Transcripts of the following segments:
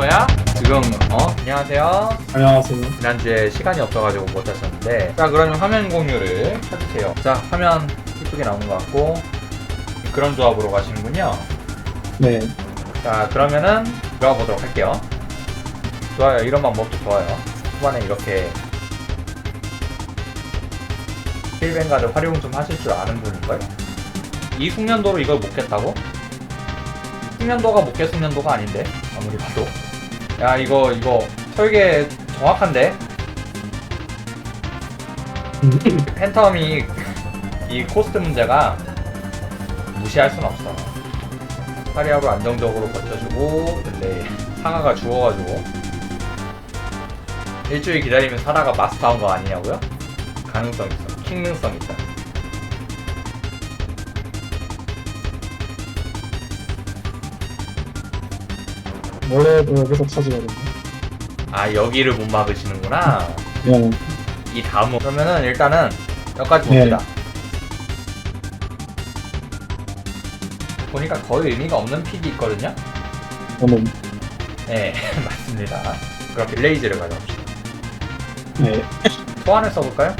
거야? 지금 어? 안녕하세요. 안녕하세요. 지난주에 시간이 없어가지고 못 하셨는데 자 그러면 화면 공유를 켜주세요. 자 화면 이쁘게 나온 것 같고 그런 조합으로 가시는군요. 네. 자 그러면은 들어가 보도록 할게요. 좋아요. 이런 방법도 좋아요. 초반에 이렇게 힐뱅가드 활용 좀 하실 줄 아는 분일걸? 이 숙련도로 이걸 못 깼다고? 숙련도가 못 깼 숙련도가 아닌데 아무리 봐도 야 이거 이거. 설계 정확한데? 팬텀이 이 코스트 문제가 무시할 순 없어. 파리압을 안정적으로 버텨주고 근데 상하가 죽어가지고. 일주일 기다리면 사라가 마스터한 거 아니냐고요? 가능성 있어. 킹능성 있다 원래도 여기서 찾으거든요. 아 여기를 못 막으시는구나. 그냥 이 다음 그러면은 일단은 여기까지 네. 봅시다. 보니까 거의 의미가 없는 픽이 있거든요. 저는 네 맞습니다. 그럼 빌레이즈를 가져봅시다. 네. 소환을 써볼까요?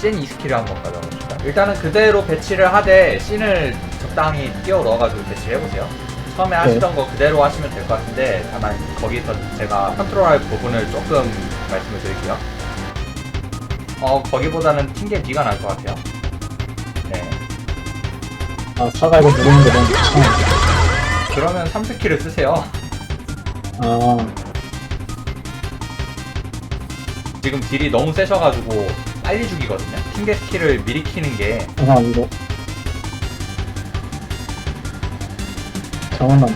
씬 2스킬을 한번 가져봅시다. 일단은 그대로 배치를 하되 씬을 적당히 끼워 넣어가지고 배치를 해보세요 처음에 하시던 거 그대로 하시면 될 것 같은데 다만 거기서 제가 컨트롤할 부분을 조금 말씀을 드릴게요. 어 거기보다는 튕게 D가 나을 것 같아요. 네. 아 사가 이거 누르는 게 너무 귀찮아. 그러면 3스킬을 쓰세요. 아. 지금 딜이 너무 세셔가지고 빨리 죽이거든요. 튕게 스킬을 미리 키는 게. 아 이거 났네.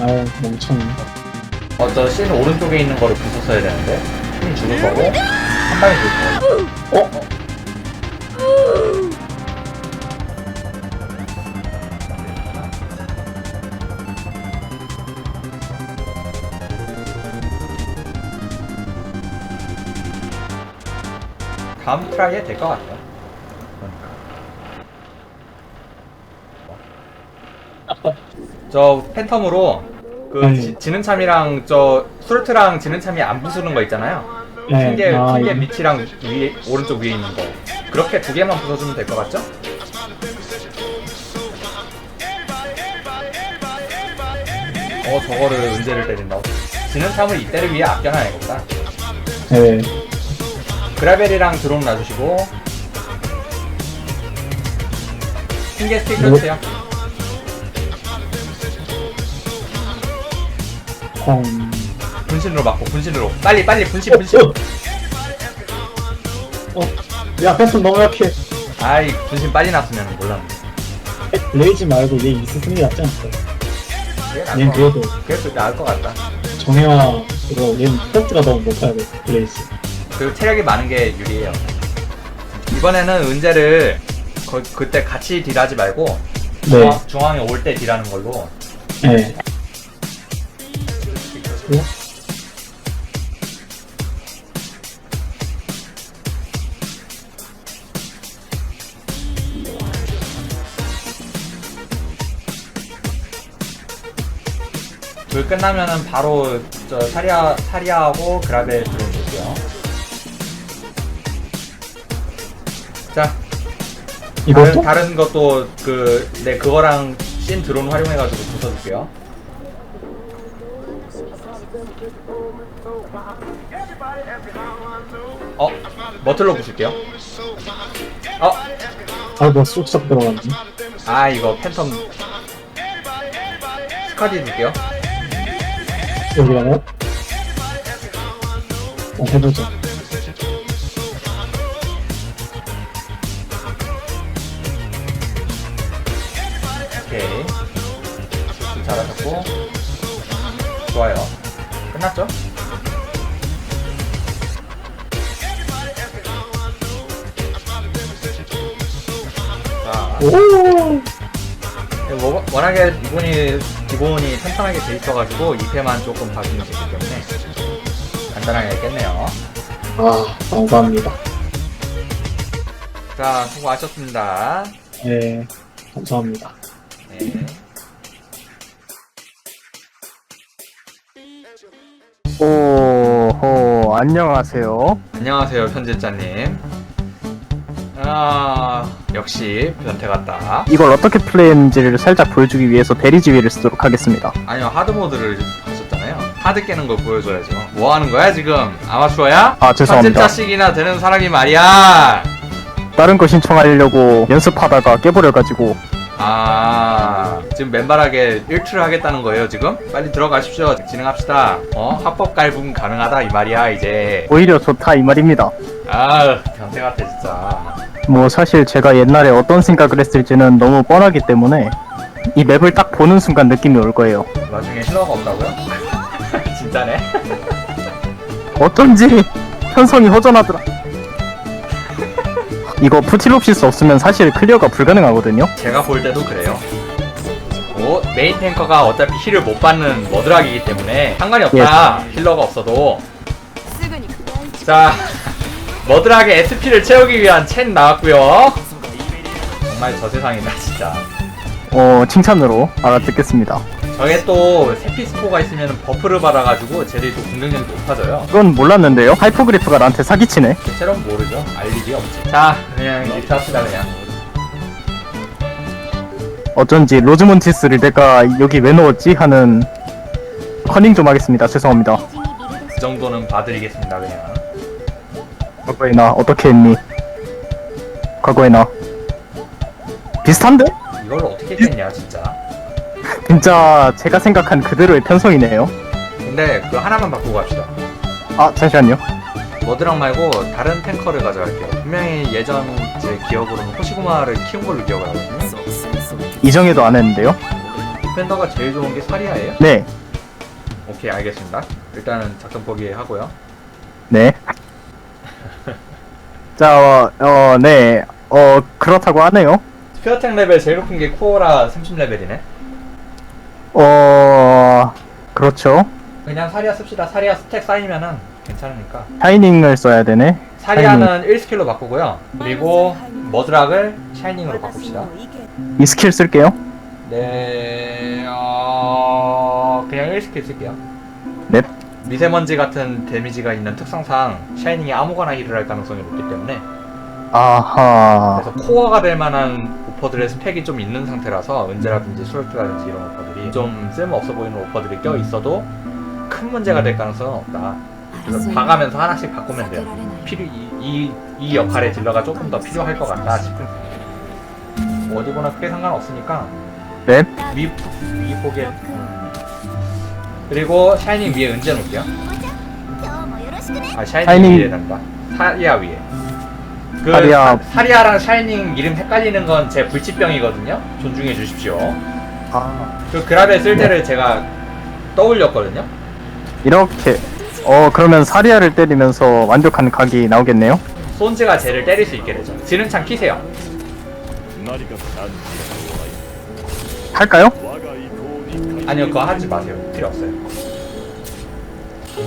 아유 멍청이. 어, 저씬 오른쪽에 있는 거를 부쉈어야 되는데 힘이 죽을 거고 한 방에 죽을 거고 어? 다음 트라이에 될 것 같아요 그러니까. 저 팬텀으로 그 네. 지, 지능참이랑 저 수르트랑 지능참이 안 부수는 거 있잖아요 네. 튕게, 아, 튕게 이거. 밑이랑 위에, 오른쪽 위에 있는 거 그렇게 두 개만 부숴주면 될 것 같죠? 어 저거를 은재를 때린다고 지능참을 이때를 위해 아껴놔야 겠다 네. 그라벨이랑 드론 놔주시고 튕게 스틱 뭐? 켜주세요 콩. 분신으로 맞고 분신으로 빨리 빨리 분신 분신 어? 어? 야 패턴 너무 약해. 아이 분신 빨리 났으면 몰랐는데 레이지 말고 얘게 낫지 않을까? 그게 나을 얘는 것 그래도 같- 그래도 나을 것 같다 정혜와 그거 얘는 패스가 너무 높아야 돼. 레이지. 그리고 체력이 많은 게 유리해요 이번에는 은재를 거, 그때 같이 딜하지 말고 네. 중앙, 중앙에 올 때 딜하는 걸로 네. 어? 불 끝나면은 바로 저 사리아 사리아하고 그라벨 들어올게요. 자 다른, 이것도? 다른 것도 그 네 그거랑 씬 드론 활용해가지고 부숴줄게요. 어 머틀로 부실게요. 어 아, 뭐 쑥쑥 들어갔네. 아 이거 팬텀 스카디 줄게요. 여기 가나요? 어, 해보자. 오케이. 좀 잘하셨고. 좋아요. 끝났죠? 자, 오! 워- 워낙에 기본이, 기본이 탄탄하게 돼 있어가지고 2패만 조금 봐주면 되기 때문에 간단하게 했겠네요. 아, 감사합니다. 자, 수고하셨습니다. 네, 감사합니다. 안녕하세요. 안녕하세요 편집자님 아 역시 변태 같다 이걸 어떻게 플레이했는지를 살짝 보여주기 위해서 대리지휘를 쓰도록 하겠습니다. 아니요 하드 모드를 하셨잖아요 하드 깨는 걸 보여줘야죠 뭐 하는 거야 지금 아마추어야? 아, 죄송합니다. 편집자씩이나 되는 사람이 말이야 다른 거 신청하려고 연습하다가 깨버려가지고 아 지금 맨발하게 일출을 하겠다는 거예요 지금? 빨리 들어가십시오 진행합시다 어? 합법 갈분 가능하다 이 말이야 이제 오히려 좋다 이 말입니다. 아 변태 같아 진짜 뭐 사실 제가 옛날에 어떤 생각을 했을지는 너무 뻔하기 때문에 이 맵을 딱 보는 순간 느낌이 올 거예요. 나중에 힐러가 없다고요? 진짜네? 어쩐지 편성이 허전하더라. 이거 푸틸옵시스 없으면 사실 클리어가 불가능하거든요. 제가 볼 때도 그래요. 오, 메인 탱커가 어차피 힐을 못 받는 머드락이기 때문에 상관이 없다. 힐러가 없어도. 자, 머드락의 SP를 채우기 위한 첸 나왔고요. 정말 저 세상이다 진짜. 어 칭찬으로 알아듣겠습니다. 저게 또 세피스포가 있으면 버프를 받아가지고 쟤들이 또 공격력이 높아져요. 그건 몰랐는데요. 하이퍼그리프가 나한테 사기치네. 대체로는 모르죠. 알 일이 없지. 자, 그냥 리트 합시다 그냥. 어쩐지 로즈몬티스를 내가 여기 왜 넣었지 하는 커닝 좀 하겠습니다. 죄송합니다. 그 정도는 봐드리겠습니다 그냥. 과거에 나 어떻게 했니? 과거에 나 비슷한데? 이걸 어떻게 했냐 진짜. 진짜 제가 생각한 그대로의 편성이네요. 근데 그 하나만 바꾸고 갑시다. 아 잠시만요. 머드랑 말고 다른 탱커를 가져갈게요. 분명히 예전 제 기억으로는 호시구마를 키운 걸로 기억을 하거든요. 이정에도 안 했는데요. 디펜더가 제일 좋은 게 사리아예요? 네, 오케이 알겠습니다. 일단은 작전 포기하고요. 네. 자, 어, 어, 네, 어 그렇다고 하네요. 스피어텍 레벨 제일 높은 게 쿠오라 30레벨이네. 어, 그렇죠. 그냥 사리아 씁시다. 사리아 스택 쌓이면은 괜찮으니까. 샤이닝을 써야 되네. 사리아는 1스킬로 바꾸고요. 그리고 머드락을 샤이닝으로 바꿉시다. 이 스킬 쓸게요. 네, 어... 그냥 1스킬 쓸게요. 넵. 미세먼지 같은 데미지가 있는 특성상 샤이닝이 아무거나 힐을 할 가능성이 높기 때문에 아하. 그래서 코어가 될 만한 오퍼들의 스펙이 좀 있는 상태라서 은재라든지 수월트라든지 이런 오퍼들 이좀 쓸모없어 보이는 오퍼들이 껴 있어도 큰 문제가 될 가능성은 없다. 그래서 봐가면서 하나씩 바꾸면 돼요. 필요 이, 이, 이 역할의 딜러가 조금 더 필요할 것 같다 싶은 뭐 어디 보나 크게 상관없으니까 네. 위, 위 포기해. 그리고 샤이닝 위에 은재 놓을게요. 아 샤이닝, 샤이닝. 위에 단다. 사리아 위에. 그 사리아. 사, 사리아랑 샤이닝 이름 헷갈리는 건 제 불치병이거든요. 존중해 주십시오. 아. 그 그라벨 쓸 때를 제가 떠올렸거든요. 이렇게. 어, 그러면 사리아를 때리면서 완벽한 각이 나오겠네요. 손즈가 쟤를 때릴 수 있게 되죠. 지능창 키세요. 할까요? 아니요 그거 하지 마세요. 필요 없어요.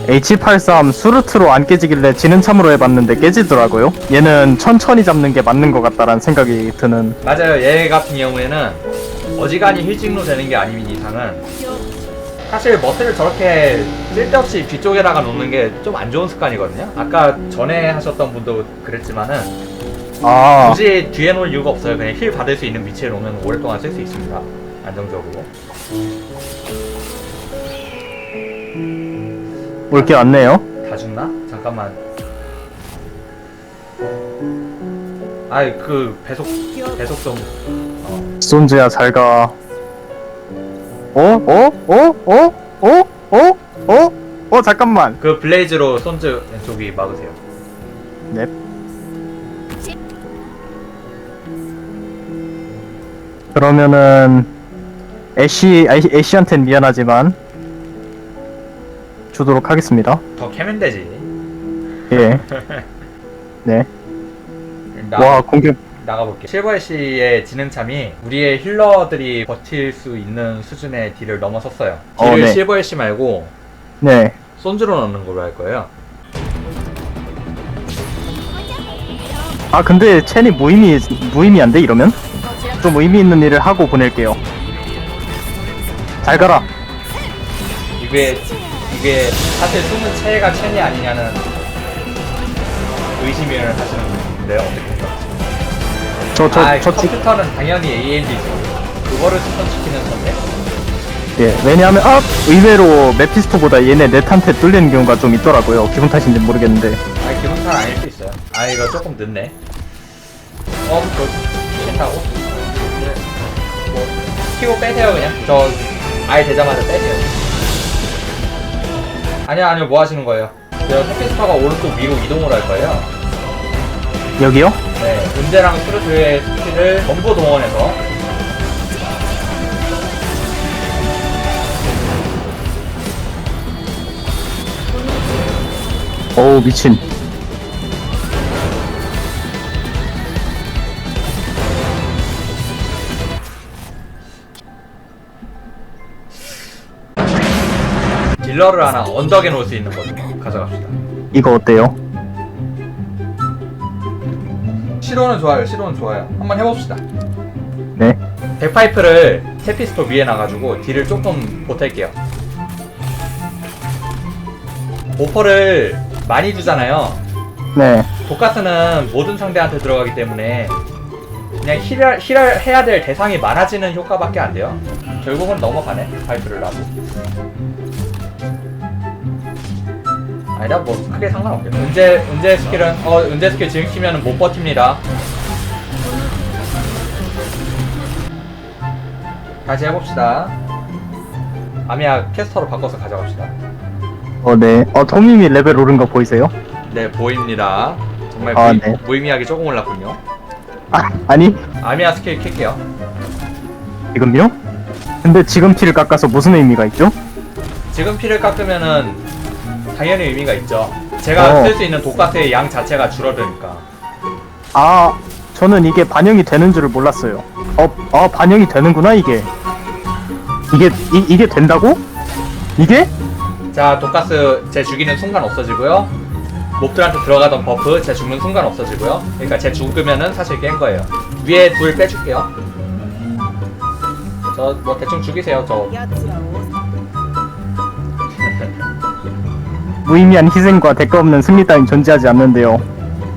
H83 수루트로 안 깨지길래 지는 참으로 해봤는데 깨지더라고요. 얘는 천천히 잡는 게 맞는 것 같다라는 생각이 드는. 맞아요. 얘 같은 경우에는 어지간히 힐찍로 되는 게 아닌 이상은 사실 머스를 저렇게 쓸데없이 뒤쪽에다가 놓는 게 좀 안 좋은 습관이거든요. 아까 전에 하셨던 분도 그랬지만은 아, 굳이 뒤에 놓을 이유가 없어요. 그냥 힐 받을 수 있는 위치에 놓으면 오랫동안 쓸 수 있습니다. 안정적으로. 올 게 왔네요. 다 죽나? 잠깐만. 아이 그 배속 배속 좀 어. 손즈야 잘 가. 어? 어? 어? 어? 어? 어? 어? 어? 잠깐만. 그 블레이즈로 손즈 왼쪽이 막으세요. 넵. 그러면은 애쉬 애쉬- 애쉬한텐 미안하지만 주도록 하겠습니다. 더 캐면 되지. 예. 네. 나, 와 공격 나가볼게. 실버 씨의 지능참이 우리의 힐러들이 버틸 수 있는 수준의 딜을 넘어섰어요. 어, 딜을 네. 실버 씨 말고 네. 손즈로 넣는 걸로 할 거예요. 아 근데 첸이 무의미 무의미 안돼 이러면 좀 의미 있는 일을 하고 보낼게요. 잘 가라. 이게 이게 사실 숨은 체가 첸이 아니냐는 의심을 하시는 분인데요. 어떻게 생각하세요? 저, 저, 아, 저, 지- 컴퓨터는 당연히 AMD죠. 그거를 추천시키는 건데. 예, 왜냐하면, 아! 의외로 메피스토보다 얘네 넷한테 뚫리는 경우가 좀 있더라고요. 기분 탓인지 모르겠는데. 아, 기분 탓 아닐 수 있어요. 아, 이거 조금 늦네. 어, 그거 싫다고? 네. 뭐, 키고 빼세요, 그냥. 저, 아예 되자마자 빼세요. 아니요, 아니요, 뭐 하시는 거예요? 저 컴퓨터가 오른쪽 위로 이동을 할 거예요. 여기요? 네, 은재랑 스루트의 스킬을 전부 동원해서 어우, 미친. 딜러를 하나 언덕에 놓을 수 있는 거죠. 가져갑시다. 이거 어때요? 시로는 좋아요, 시로는 좋아요. 한번 해봅시다. 네. 백파이프를 테피스토 위에 놔가지고 딜을 조금 보탤게요. 오퍼를 많이 주잖아요. 네. 독가스는 모든 상대한테 들어가기 때문에 그냥 힐을, 힐을 해야 될 대상이 많아지는 효과밖에 안 돼요. 결국은 넘어가네, 파이프를 놔도. 아니다, 뭐 크게 상관없겠네. 은재, 은재 스킬은, 어, 은재 스킬 지금 키면 못 버팁니다. 다시 해봅시다. 아미야 캐스터로 바꿔서 가져갑시다. 어, 네. 어, 토미미 레벨 오른 거 보이세요? 네, 보입니다. 정말 아, 무의, 네. 무의미하게 조금 올랐군요. 아, 아니, 아미야 스킬 킬게요. 지금요? 근데 지금 피를 깎아서 무슨 의미가 있죠? 지금 피를 깎으면은 당연히 의미가 있죠. 제가 어. 쓸 수 있는 독가스의 양 자체가 줄어드니까. 아, 저는 이게 반영이 되는 줄을 몰랐어요. 어, 아, 반영이 되는구나, 이게. 이게, 이, 이게 된다고? 이게? 자, 독가스 제 죽이는 순간 없어지고요. 몹들한테 들어가던 버프 제 죽는 순간 없어지고요. 그러니까 제 죽으면은 사실 깬 거예요. 위에 불 빼줄게요. 저 뭐 대충 죽이세요. 저 무의미한 희생과 대가 없는 승리 따윈 존재하지 않는데요.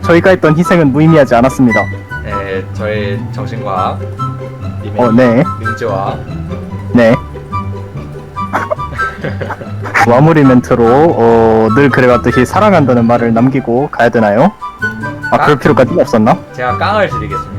저희가 했던 희생은 무의미하지 않았습니다. 네, 저의 정신과학 님의 어, 네. 능지와 네. 마무리 멘트로 어, 늘 그래왔듯이 사랑한다는 말을 남기고 가야 되나요? 아 그럴 필요까지는 없었나? 제가 깡을 드리겠습니다.